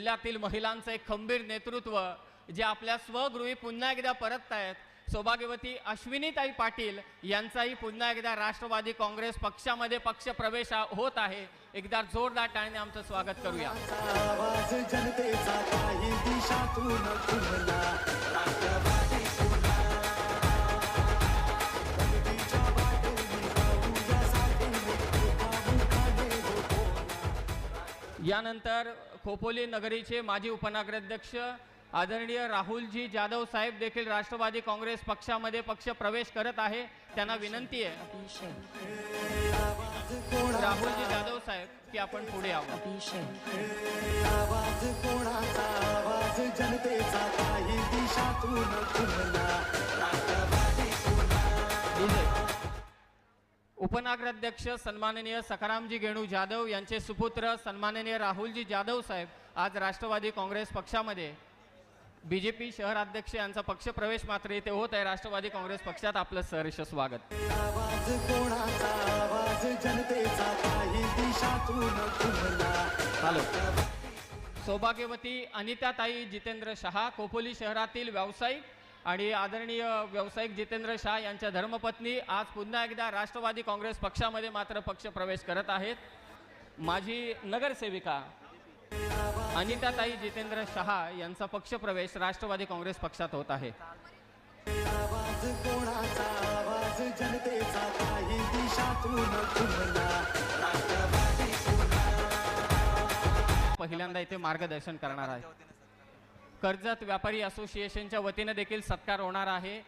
जिल्ह्यातील महिलांचं एक खंबीर नेतृत्व जे आपल्या स्वगृही पुन्हा एकदा परत आहेत. सौभाग्यवती अश्विनीताई पाटील यांचाही पुन्हा एकदा राष्ट्रवादी काँग्रेस पक्षामध्ये पक्ष प्रवेश होत आहे. एकदा जोरदार टाळणे आमचं स्वागत करूया. यानंतर खोपोली नगरीचे माजी उपनगराध्यक्ष आदरणीय राहुलजी जाधव साहेब देखील राष्ट्रवादी काँग्रेस पक्षामध्ये पक्ष प्रवेश करत आहे. त्यांना विनंती आहे. राहुलजी जाधव साहेब की आपण पुढे आहोत. आवाज कोणाचा? आवाज जनतेचा. काही दिशातून उपनगराध्यक्ष सन्माननीय सखारामजी गेणू जाधव यांचे सुपुत्र सन्माननीय राहुलजी जाधव साहेब आज राष्ट्रवादी काँग्रेस पक्षामध्ये. बी जे पी शहराध्यक्ष यांचा पक्षप्रवेश मात्र इथे होत आहे. राष्ट्रवादी काँग्रेस पक्षात आपलं सहर्ष स्वागत. आवाज कोणाचा? आवाज जनतेचा? काही दिशातून खुलला हॅलो. सौभाग्यवती अनिताताई जितेंद्र शहा खोपोली शहरातील व्यावसायिक आणि आदरणीय व्यावसायिक जितेंद्र शहा यांच्या धर्मपत्नी आज पुन्हा एकदा राष्ट्रवादी काँग्रेस पक्षामध्ये मात्र पक्ष प्रवेश करत आहेत. माझी नगरसेविका अनिताताई जितेंद्र शहा यांचा पक्षप्रवेश राष्ट्रवादी काँग्रेस पक्षात होत आहे. पहिल्यांदा इथे मार्गदर्शन करणार आहे. कर्जत व्यापारी असोसिएशनच्या वतीनं देखील सत्कार होणार आहे.